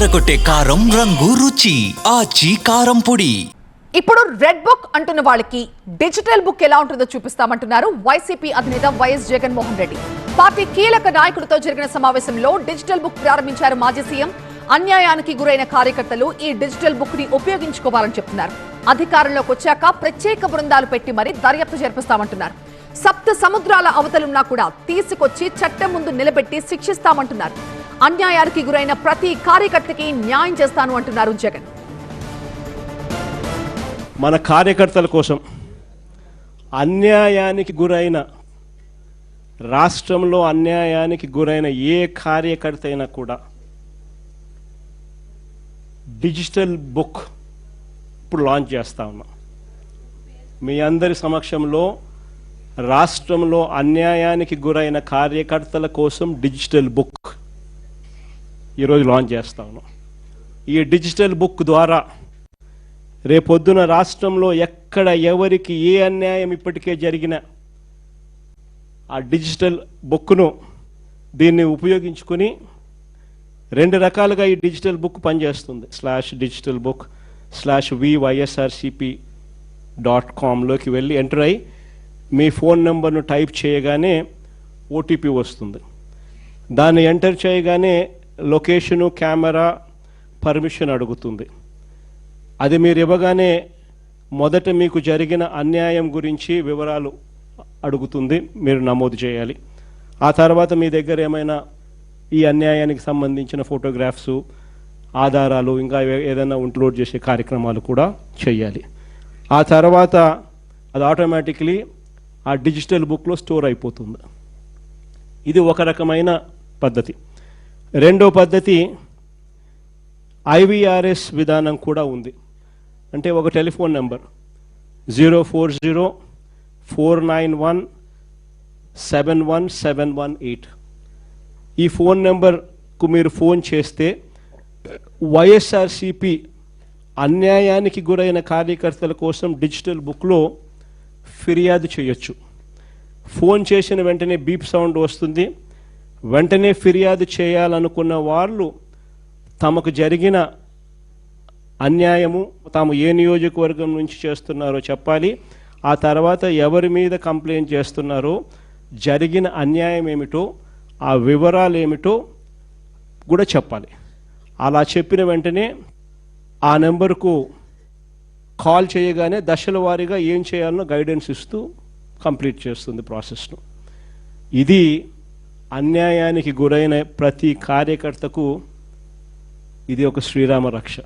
ఎర్రగొట్టే కారం రంగు రుచి. ఆచి కారం పొడి. ఇప్పుడు రెడ్ బుక్ అంటున్న వాళ్ళకి డిజిటల్ బుక్ ఎలా ఉంటుందో చూపిస్తామంటున్నారు వైసీపీ అధినేత వైఎస్ జగన్మోహన్ రెడ్డి. పార్టీ కీలక నాయకులతో జరిగిన సమావేశంలో డిజిటల్ బుక్ ప్రారంభించారు మాజీ సీఎం. అన్యాయానికి గురైన కార్యకర్తలు ఈ డిజిటల్ బుక్ని ఉపయోగించుకోవాలని చెప్తున్నారు. అధికారంలోకి వచ్చాక ప్రత్యేక బృందాలు పెట్టి మరీ దర్యాప్తు జరిపిస్తామంటున్నారు. సప్త సముద్రాల అవతలున్నా కూడా తీసుకొచ్చి చట్టం ముందు నిలబెట్టి శిక్షిస్తామంటున్నారు. అన్యాయానికి గురైన ప్రతి కార్యకర్తకి న్యాయం చేస్తాను అంటున్నారు జగన్. మన కార్యకర్తల కోసం అన్యాయానికి గురైన రాష్ట్రంలో అన్యాయానికి గురైన ఏ కార్యకర్త అయినా కూడా డిజిటల్ బుక్ ఇప్పుడు లాంచ్ చేస్తా ఉన్నాం. మీ అందరి సమక్షంలో రాష్ట్రంలో అన్యాయానికి గురైన కార్యకర్తల కోసం డిజిటల్ బుక్ ఈరోజు లాంచ్ చేస్తాను. ఈ డిజిటల్ బుక్ ద్వారా రేపొద్దున రాష్ట్రంలో ఎక్కడ ఎవరికి ఏ అన్యాయం ఇప్పటికే జరిగిన ఆ డిజిటల్ బుక్ను దీన్ని ఉపయోగించుకుని రెండు రకాలుగా ఈ డిజిటల్ బుక్ పనిచేస్తుంది. Slash digital book slash VYSRCP dot కామ్లోకి వెళ్ళి ఎంటర్ అయ్యి మీ ఫోన్ నెంబర్ను టైప్ చేయగానే ఓటీపీ వస్తుంది. దాన్ని ఎంటర్ చేయగానే లొకేషను కెమెరా పర్మిషన్ అడుగుతుంది. అది మీరు ఇవ్వగానే మొదట మీకు జరిగిన అన్యాయం గురించి వివరాలు అడుగుతుంది. మీరు నమోదు చేయాలి. ఆ తర్వాత మీ దగ్గర ఏమైనా ఈ అన్యాయానికి సంబంధించిన ఫోటోగ్రాఫ్స్ ఆధారాలు ఇంకా ఏదైనా అప్లోడ్ చేసే కార్యక్రమాలు కూడా చేయాలి. ఆ తర్వాత అది ఆటోమేటిక్లీ ఆ డిజిటల్ బుక్లో స్టోర్ అయిపోతుంది. ఇది ఒక రకమైన పద్ధతి. రెండో పద్ధతి ఐవీఆర్ఎస్ విధానం కూడా ఉంది. అంటే ఒక telephone number. Zero four zero four nine one seven one seven one eight. ఈ ఫోన్ నెంబర్కు మీరు ఫోన్ చేస్తే వైఎస్ఆర్సిపి అన్యాయానికి గురైన కార్యకర్తల కోసం డిజిటల్ బుక్లో ఫిర్యాదు చేయొచ్చు. ఫోన్ చేసిన వెంటనే బీప్ సౌండ్ వస్తుంది. వెంటనే ఫిర్యాదు చేయాలనుకున్న వాళ్ళు తమకు జరిగిన అన్యాయము తాము ఏ నియోజకవర్గం నుంచి చేస్తున్నారో చెప్పాలి. ఆ తర్వాత ఎవరి మీద కంప్లైంట్ చేస్తున్నారో జరిగిన అన్యాయం ఏమిటో ఆ వివరాలు ఏమిటో కూడా చెప్పాలి. అలా చెప్పిన వెంటనే ఆ నెంబర్కు కాల్ చేయగానే దశల వారీగా ఏం చేయాలనో గైడెన్స్ ఇస్తూ కంప్లీట్ చేస్తుంది ప్రాసెస్ను. ఇది అన్యాయానికి గురైన ప్రతి కార్యకర్తకు ఇది ఒక శ్రీరామ రక్ష.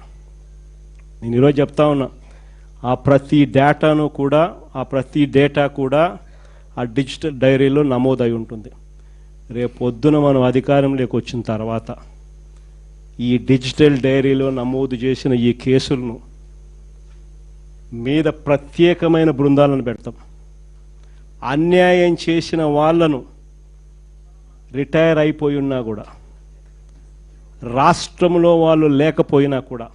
నేను ఈరోజు చెప్తా ఉన్నా ఆ ప్రతి డేటాను కూడా ఆ ప్రతి డేటా కూడా ఆ డిజిటల్ డైరీలో నమోదై ఉంటుంది. రేపొద్దున మనం అధికారంలోకి వచ్చిన తర్వాత ఈ డిజిటల్ డైరీలో నమోదు చేసిన ఈ కేసులను మీద ప్రత్యేకమైన బృందాలను పెడతాం. అన్యాయం చేసిన వాళ్ళను రిటైర్ అయిపోయి ఉన్నా కూడా రాష్ట్రంలో వాళ్ళు లేకపోయినా కూడా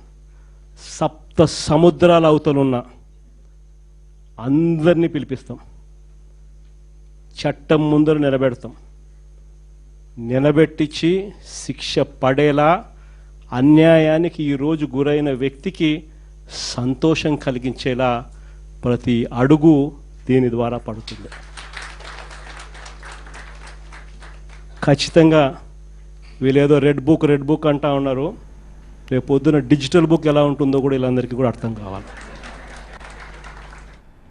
సప్త సముద్రాల అవతలున్న అందరినీ పిలిపిస్తాం. చట్టం ముందర నిలబెడతాం. నిలబెట్టించి శిక్ష పడేలా అన్యాయానికి ఈరోజు గురైన వ్యక్తికి సంతోషం కలిగించేలా ప్రతి అడుగు దీని ద్వారా పడుతుంది. ఖచ్చితంగా వీళ్ళేదో రెడ్ బుక్ రెడ్ బుక్ అంటా ఉన్నారు. రేపు పొద్దున డిజిటల్ బుక్ ఎలా ఉంటుందో కూడా వీళ్ళందరికీ కూడా అర్థం కావాలి.